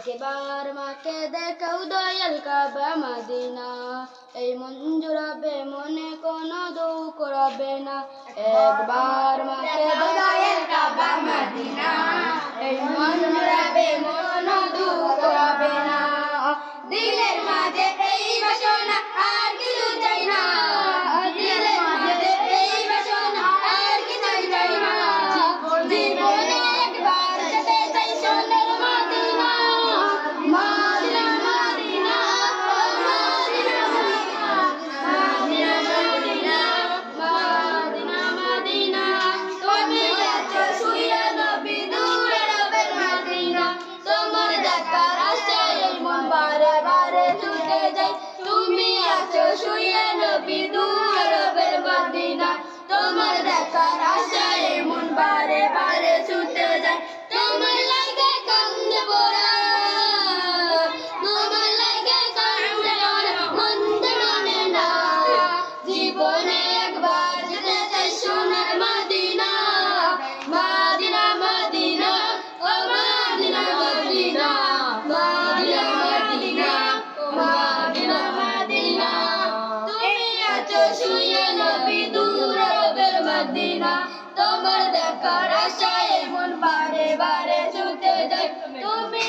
একবার মাকে দেখাও দয়াল কাবা মাদিনা। এই মঞ্জুরাবে মনে কোনো দুঃখ রবে না। একবার মাকে দয়াল কাবা মাদিনা। এই মঞ্জুর ছেড়ে যাই তুমি আছো শুয়ে নবীর শুয়ে নবী দুরবের মদিনা। তোমার দেখার আশায় মন বারে বারে ছুটে যায়। তুমি